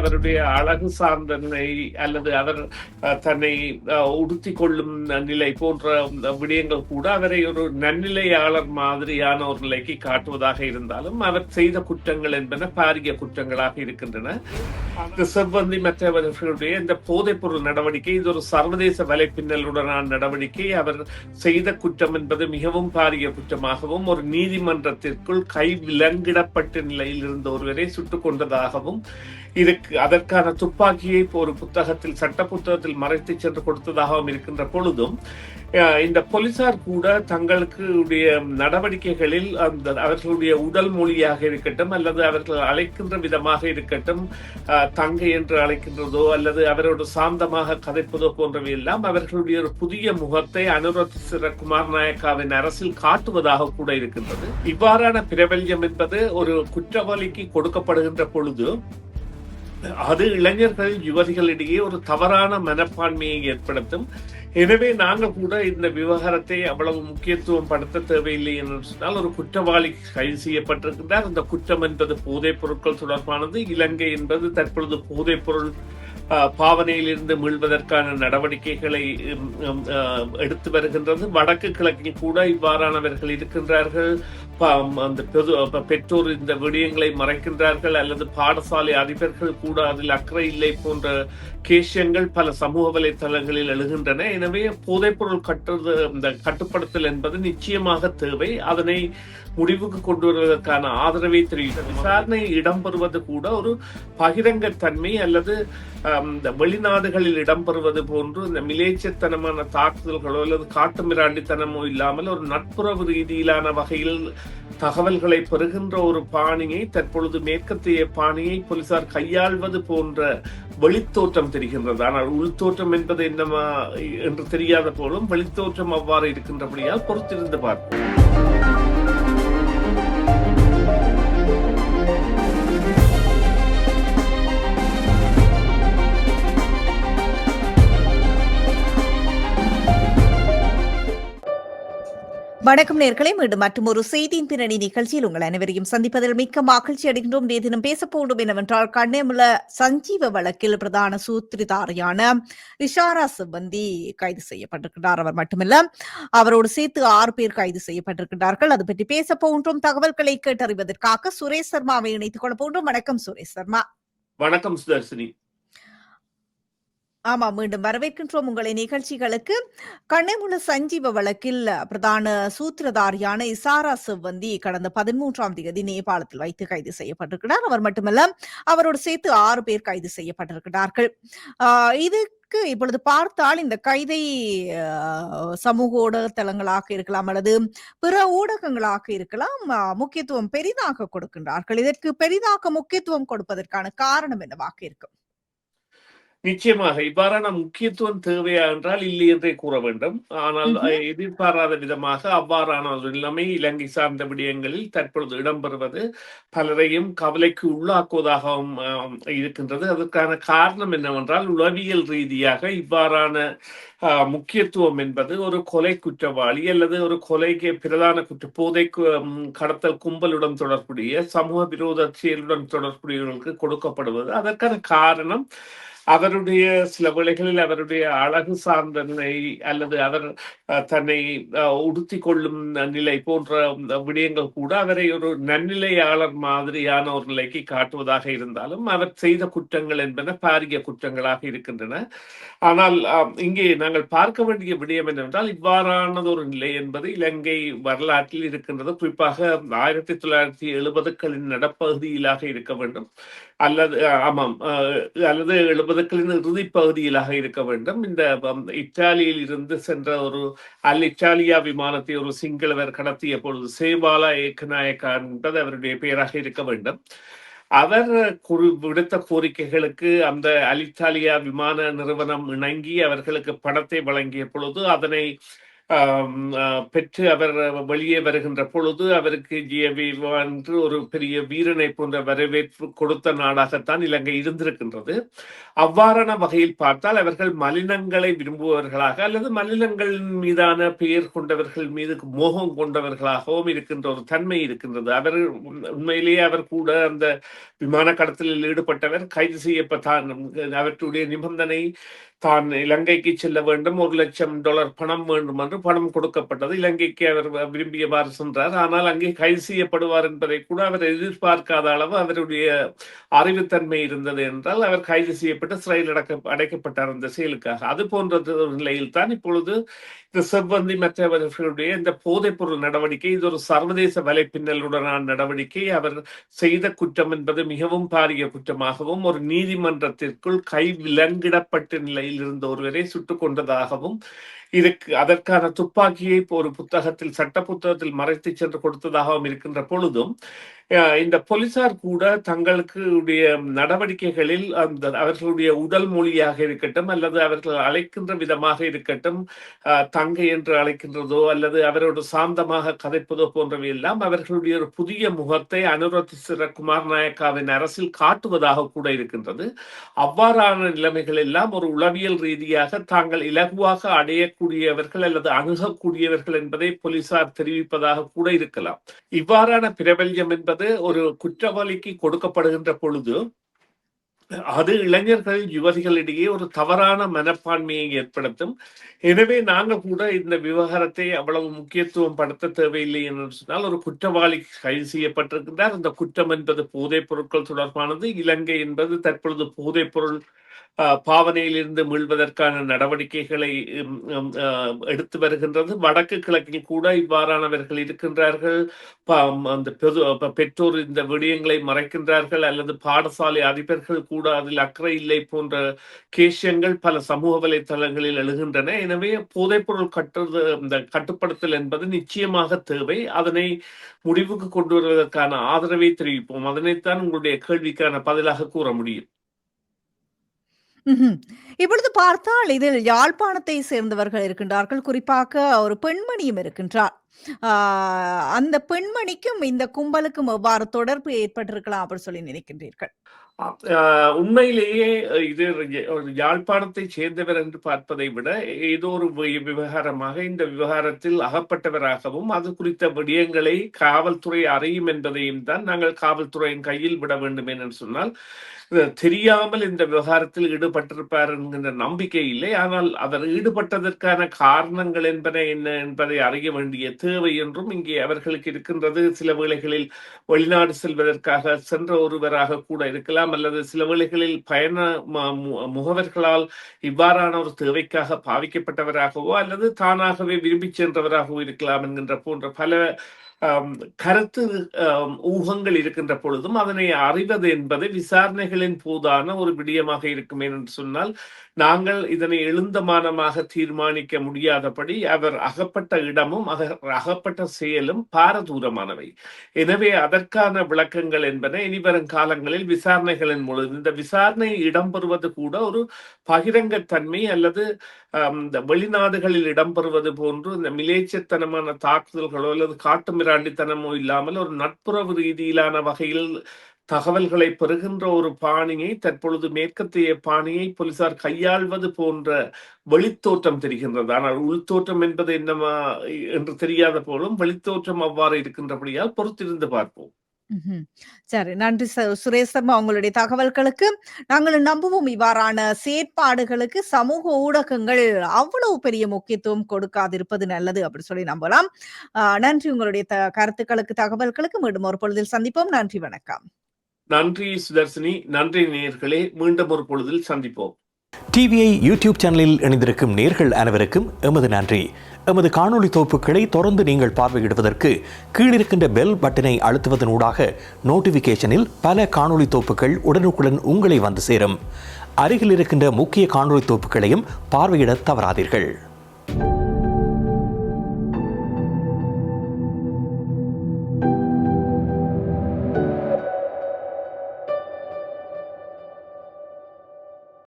அவருடைய அழகு சார்ந்த நிலை அல்லது அவர் தன்னை உடுத்தி கொள்ளும் நிலை போன்ற விடயங்கள் கூட அவரை ஒரு நன்னிலையாளர் மாதிரியான ஒரு நிலைக்கு காட்டுவதாக இருந்தாலும் அவர் செய்த குற்றங்கள் என்பன பாரிய குற்றங்களாக இருக்கின்றன. இந்த செவ்வந்தி மற்றவர்களுடைய இந்த போதைப்பொருள் நடவடிக்கை இது ஒரு சர்வதேச வலைப்பின்னலுடனான நடவடிக்கை. அவர் செய்த குற்றம் என்பது மிகவும் பாரிய குற்றமாகவும் ஒரு நீதிமன்றத்திற்குள் கை விலங்கிடப்பட்ட நிலையில் இருந்த ஒருவரை சுட்டுக் கொண்டதாகவும் இருக்கு. அதற்கான துப்பாக்கியை ஒரு புத்தகத்தில் சட்ட புத்தகத்தில் மறைத்து சென்று கொடுத்ததாகவும் இருக்கின்ற பொழுதும் இந்த போலீசார் கூட தங்களுக்கு நடவடிக்கைகளில் அந்த அவர்களுடைய உடல் மொழியாக இருக்கட்டும் அல்லது அவர்கள் அழைக்கின்ற விதமாக இருக்கட்டும் தங்கை என்று அழைக்கின்றதோ அல்லது அவரோடு சாந்தமாக கதைப்பதோ போன்றவை எல்லாம் அவர்களுடைய ஒரு புதிய முகத்தை அனுரத் குமார் நாயக்காவின் அரசில் காட்டுவதாக கூட இருக்கின்றது. இவ்வாறான பிரபல்யம் என்பது ஒரு குற்றவாளிக்கு கொடுக்கப்படுகின்ற பொழுது அது இளைஞர்கள் யுவதிகளிடையே ஒரு தவறான மனப்பான்மையை ஏற்படுத்தும். எனவே நாங்கள் கூட இந்த விவகாரத்தை அவ்வளவு முக்கியத்துவம் படுத்த தேவையில்லை என்று சொன்னால் ஒரு குற்றவாளி கைது செய்யப்பட்டிருக்கின்றார். அந்த குற்றம் என்பது போதைப் பொருட்கள் தொடர்பானது. இலங்கை என்பது தற்பொழுது போதைப் பொருள் பாவனையிலிருந்து மீள்வதற்கான நடவடிக்கைகளை எடுத்து வருகின்றது. வடக்கு கிழக்கில் கூட இவ்வாறானவர்கள் இருக்கின்றார்கள். அந்த பெரு- பெற்றோர் இந்த விடயங்களை மறைக்கின்றார்கள். அல்லது பாடசாலை அதிபர்கள் கூட அதில் அக்கறை இல்லை போன்ற கேஷியங்கள் பல சமூக வலைத்தளங்களில் எழுகின்றன. எனவே போதைப்பொருள் கட்டுறது இந்த கட்டுப்படுத்தல் என்பது நிச்சயமாக தேவை. அதனை முடிவுக்கு கொண்டு வருவதற்கான ஆதரவை தெரிவித்தது விசாரணை இடம்பெறுவது கூட ஒரு பகிரங்க தன்மை அல்லது இந்த வெளிநாடுகளில் இடம்பெறுவது போன்று இந்த மிலேச்சத்தனமான தாக்குதல்களோ அல்லது காட்டு மிராண்டித்தனமோ இல்லாமல் ஒரு நட்புறவு ரீதியிலான வகையில் தகவல்களை பெறுகின்ற ஒரு பாணியை தற்பொழுது மேற்கத்திய பாணியை போலீசார் கையாள்வது போன்ற வெளித்தோற்றம் தெரிகின்றது. ஆனால் உள்தோற்றம் என்பது என்னமா என்று தெரியாத போலும் வெளித்தோற்றம் அவ்வாறு இருக்கின்றபடியால் பொறுத்திருந்து பார்ப்போம். வணக்கம் நேர்களை மீண்டும் மற்றும் ஒரு செய்தியின் பின்னணி நிகழ்ச்சியில் உங்கள் அனைவரையும் சந்திப்பதில் மிக்க மகிழ்ச்சி அடைகின்றோம். இன்றைய தினம் பேசப் என்னவென்றால் கண்ணேமுல சஞ்சீவ வழக்கில் பிரதான சூத்திரிதாரியான இஷாரா சிப்பந்தி கைது செய்யப்பட்டிருக்கிறார். அவர் மட்டுமல்ல அவரோடு சேர்த்து ஆறு பேர் கைது செய்யப்பட்டிருக்கிறார்கள். அது பற்றி பேச போகின்றோம். தகவல்களை கேட்டறிவதற்காக சுரேஷ் சர்மாவை இணைத்துக் கொள்ள போன்றோம் வணக்கம் சுரேஷ் சர்மா. வணக்கம் சுதர்சினி. ஆமா மீண்டும் வரவேற்கின்றோம் உங்களை நிகழ்ச்சிகளுக்கு. கண்ணைமுள்ள சஞ்சீவ வழக்கில் பிரதான சூத்திரதாரியான இசாரா செவ்வந்தி கடந்த பதிமூன்றாம் தேதி நேபாளத்தில் வைத்து கைது செய்யப்பட்டிருக்கிறார். அவர் மட்டுமல்ல அவரோடு சேர்த்து ஆறு பேர் கைது செய்யப்பட்டிருக்கிறார்கள். ஆஹ் இதுக்கு இப்பொழுது பார்த்தால் இந்த கைதை சமூக ஊடகத்தலங்களாக இருக்கலாம் அல்லது பிற ஊடகங்களாக இருக்கலாம் முக்கியத்துவம் பெரிதாக கொடுக்கின்றார்கள். இதற்கு பெரிதாக முக்கியத்துவம் கொடுப்பதற்கான காரணம் என்னவாக இருக்கும்? நிச்சயமாக இவ்வாறான முக்கியத்துவம் தேவையா என்றால் இல்லை என்றே கூற வேண்டும். ஆனால் எதிர்பாராத விதமாக அவ்வாறான ஒரு நிலைமை இலங்கை சார்ந்த விடயங்களில் தற்பொழுது இடம்பெறுவது பலரையும் கவலைக்கு உள்ளாக்குவதாகவும் இருக்கின்றது. அதற்கான காரணம் என்னவென்றால் உளவியல் ரீதியாக இவ்வாறான ஆஹ், முக்கியத்துவம் என்பது ஒரு கொலை குற்றவாளி அல்லது ஒரு கொலைக்கு பிரதான குற்ற போதை கடத்தல் கும்பலுடன் தொடர்புடைய சமூக விரோத செயலுடன் தொடர்புடையவர்களுக்கு கொடுக்கப்படுவது. அதற்கான காரணம் அவருடைய சில வேளைகளில் அவருடைய அழகு சார்ந்த நிலை அல்லது அவர் தன்னை உடுத்தி கொள்ளும் நிலை போன்ற விடயங்கள் கூட அவரை ஒரு நன்னிலையாளர் மாதிரியான ஒரு நிலைக்கு காட்டுவதாக இருந்தாலும் அவர் செய்த குற்றங்கள் என்பன பாரிய குற்றங்களாக இருக்கின்றன. ஆனால் இங்கே நாங்கள் பார்க்க வேண்டிய விடயம் என்னவென்றால் இவ்வாறானது ஒரு நிலை என்பது இலங்கை வரலாற்றில் இருக்கின்றது. குறிப்பாக ஆயிரத்தி தொள்ளாயிரத்தி எழுபதுகளின் நடப்பகுதியிலாக இருக்க வேண்டும். அல்லது ஆமாம் அல்லது எழுபதுகளின் இறுதி பகுதியிலாக இருக்க வேண்டும். இந்த இத்தாலியில் இருந்து சென்ற ஒரு அல் இத்தாலியா விமானத்தை ஒரு சிங்களவர் கடத்திய பொழுது சேவாலா ஏக்கநாயக்கா என்பது அவருடைய பெயராக இருக்க வேண்டும். அவர் குறி- விடுத்த கோரிக்கைகளுக்கு அந்த அலித்தாலியா விமான நிறுவனம் இணங்கி அவர்களுக்கு பணத்தை வழங்கிய பொழுது அதனை பெற்று அவர் வெளியே வருகின்ற பொழுது அவருக்கு என்று ஒரு பெரிய வீரனை போன்ற வரவேற்பு கொடுத்த நாடாகத்தான் இலங்கை இருந்திருக்கின்றது. அவ்வாறான வகையில் பார்த்தால் அவர்கள் மலினங்களை விரும்புபவர்களாக அல்லது மலினங்களின் மீதான பெயர் கொண்டவர்கள் மீது மோகம் கொண்டவர்களாகவும் இருக்கின்ற ஒரு தன்மை இருக்கின்றது. அவர் உண்மையிலேயே அவர் கூட அந்த விமான கடத்தலில் ஈடுபட்டவர் கைது செய்யப்பட்டான். அவற்றுடைய நிபந்தனை தான் இலங்கைக்கு செல்ல வேண்டும். ஒரு லட்சம் டாலர் பணம் வேண்டும் என்று பணம் கொடுக்கப்பட்டது. இலங்கைக்கு அவர் விரும்பியவாறு சென்றார். ஆனால் அங்கே கைது செய்யப்படுவார் என்பதை கூட அவர் எதிர்பார்க்காத அளவு அவருடைய அறிவுத்தன்மை இருந்தது என்றால் அவர் கைது செய்யப்பட்டு சிறையில் அடக்க அடைக்கப்பட்டார் அந்த செயலுக்காக. அது போன்ற நிலையில் தான் இப்பொழுது இந்த செவ்வந்தி மற்றவர்களுடைய இந்த போதைப்பொருள் நடவடிக்கை இது ஒரு சர்வதேச வலைப்பின்னலுடனான நடவடிக்கை. அவர் செய்த குற்றம் என்பது மிகவும் பாரிய குற்றமாகவும் ஒரு நீதிமன்றத்திற்குள் கை விலங்கிடப்பட்ட நிலையில் இருந்த ஒருவரை சுட்டுக் கொண்டதாகவும் இதுக்கு அதற்கான துப்பாக்கியை இப்போ ஒரு புத்தகத்தில் சட்ட புத்தகத்தில் மறைத்து சென்று கொடுத்ததாகவும் இருக்கின்ற பொழுதும் அஹ், இந்த போலீசார் கூட தங்களுக்கு உடைய நடவடிக்கைகளில் அந்த அவர்களுடைய உடல் மொழியாக இருக்கட்டும் அல்லது அவர்கள் அழைக்கின்ற விதமாக இருக்கட்டும் அஹ், தங்கை என்று அழைக்கின்றதோ அல்லது அவரோடு சாந்தமாக கதைப்பதோ போன்றவை எல்லாம் அவர்களுடைய ஒரு புதிய முகத்தை அனுரத் குமார் நாயக்காவின் அரசில் காட்டுவதாக கூட இருக்கின்றது. அவ்வாறான நிலைமைகள் எல்லாம் ஒரு உளவியல் ரீதியாக தாங்கள் இலகுவாக அடைய அடையக்கூடியவர்கள் அல்லது அணுகக்கூடியவர்கள் என்பதை போலீசார் தெரிவிப்பதாக கூட இருக்கலாம். இவ்வாறான பிரபல்யம் என்பது ஒரு குற்றவாளிக்கு கொடுக்கப்படுகின்ற பொழுது அது இளைஞர்கள் யுவதிகளிடையே ஒரு தவறான மனப்பான்மையை ஏற்படுத்தும். எனவே நாங்கள் கூட இந்த விவகாரத்தை அவ்வளவு முக்கியத்துவம் படுத்த தேவையில்லை என்று சொன்னால் ஒரு குற்றவாளி கைது செய்யப்பட்டிருக்கின்றார். அந்த குற்றம் என்பது போதைப் பொருட்கள் தொடர்பானது. இலங்கை என்பது தற்பொழுது போதைப் பொருள் பாவனையிலிருந்து மீள்வதற்கான நடவடிக்கைகளை எடுத்து வருகின்றது. வடக்கு கிழக்கில் கூட இவ்வாறானவர்கள் இருக்கின்றார்கள். அந்த பெற்றோர் இந்த விடயங்களை மறைக்கின்றார்கள். அல்லது பாடசாலை அதிபர்கள் கூட அதில் அக்கறை இல்லை போன்ற கேசியங்கள் பல சமூக வலைத்தளங்களில் எழுகின்றன. எனவே போதைப்பொருள் கட்டுறது இந்த கட்டுப்படுத்தல் என்பது நிச்சயமாக தேவை. அதனை முடிவுக்கு கொண்டு வருவதற்கான ஆதரவை தெரிவிப்போம். அதனைத்தான் உங்களுடைய கேள்விக்கான பதிலாக கூற முடியும். ம்ஹும். இப்பொழுது பார்த்தால் இதில் யாழ்ப்பாணத்தை சேர்ந்தவர்கள் இருக்கின்றார்கள் குறிப்பாக ஒரு பெண்மணியும் இருக்கின்றார் அந்த பெண்மணிக்கும் இந்த கும்பலுக்கும் எவ்வாறு தொடர்பு ஏற்பட்டிருக்கலாம் அப்படின்னு சொல்லி நினைக்கின்றீர்கள்? உண்மையிலேயே இது யாழ்ப்பாணத்தை சேர்ந்தவர் என்று பார்ப்பதை விட ஏதோ ஒரு விவகாரமாக இந்த விவகாரத்தில் அகப்பட்டவராகவும் அது குறித்த விடயங்களை காவல்துறை அறியும் என்பதையும் தான் நாங்கள் காவல்துறையின் கையில் விட வேண்டும் என்று சொன்னால் தெரியாமல் இந்த விவகாரத்தில் ஈடுபட்டிருப்பார் என்கின்ற நம்பிக்கை இல்லை. ஆனால் அவர் ஈடுபட்டதற்கான காரணங்கள் என்பன என்ன என்பதை அறிய வேண்டிய தேவை என்றும் இங்கே அவர்களுக்கு இருக்கின்றது. சில வேளைகளில் வெளிநாடு செல்வதற்காக சென்ற ஒருவராக கூட இருக்கலாம் அல்லது சில வேளைகளில் பயண மு- முகவர்களால் இவ்வாறான ஒரு தேவைக்காக பாவிக்கப்பட்டவராகவோ அல்லது தானாகவே விரும்பி சென்றவராகவோ இருக்கலாம் என்கின்ற போன்ற பல கருத்து ஊகங்கள் இருக்கின்ற பொழுதும் அதனை அறிவது என்பது விசாரணைகளின் போதான ஒரு விடயமாக இருக்கும் என்று சொன்னால் நாங்கள் இதனை எழுந்தமானமாக தீர்மானிக்க முடியாதபடி அவர் அகப்பட்ட இடமும் அகப்பட்ட செயலும் பாரதூரமானவை. எனவே அதற்கான விளக்கங்கள் என்பன இனிவரும் காலங்களில் விசாரணைகளின் மூலம் இந்த விசாரணை இடம்பெறுவது கூட ஒரு பகிரங்கத்தன்மை அல்லது இந்த வெளிநாடுகளில் இடம்பெறுவது போன்று இந்த மிலேச்சத்தனமான தாக்குதல்களோ அல்லது காட்டு மிராண்டித்தனமோ இல்லாமல் ஒரு நட்புறவு ரீதியிலான வகையில் தகவல்களை பெறுகின்ற ஒரு பாணியை தற்பொழுது மேற்கத்திய பாணியை போலீசார் கையாள்வது போன்ற வெளித்தோற்றம் தெரிகின்றது. ஆனால் உள்தோற்றம் என்பது என்னமா என்று தெரியாத போலும் வெளித்தோற்றம் அவ்வாறு இருக்கின்றபடியால் பொறுத்திருந்து பார்ப்போம். சரி நன்றி ச- சுரேஷ் சர்மா உங்களுடைய தகவல்களுக்கு. நாங்கள் நம்புவோம் இவ்வாறான செயற்பாடுகளுக்கு சமூக ஊடகங்கள் அவ்வளவு பெரிய முக்கியத்துவம் கொடுக்காதிருப்பது நல்லது அப்படி சொல்லி நம்பலாம். நன்றி. உங்களுடைய கருத்துக்களுக்கு தகவல்களுக்கு மீண்டும் ஒரு பொழுதில் சந்திப்போம். நன்றி வணக்கம். நன்றி சுதர்சினி. நன்றி நேயர்களே. மீண்டும் ஒரு பொழுதில் சந்திப்போம். டிவிஐ யூடியூப் சேனலில் இணைந்திருக்கும் நேர்கள் அனைவருக்கும் எமது நன்றி. எமது காணொளி தொகுப்புகளை தொடர்ந்து நீங்கள் பார்வையிடுவதற்கு கீழிருக்கின்ற பெல் பட்டனை அழுத்துவதனூடாக நோட்டிபிகேஷனில் பல காணொலி தொகுப்புகள் உடனுக்குடன் உங்களை வந்து சேரும். அருகில் இருக்கின்ற முக்கிய காணொளி தொகுப்புகளையும் பார்வையிட தவறாதீர்கள்.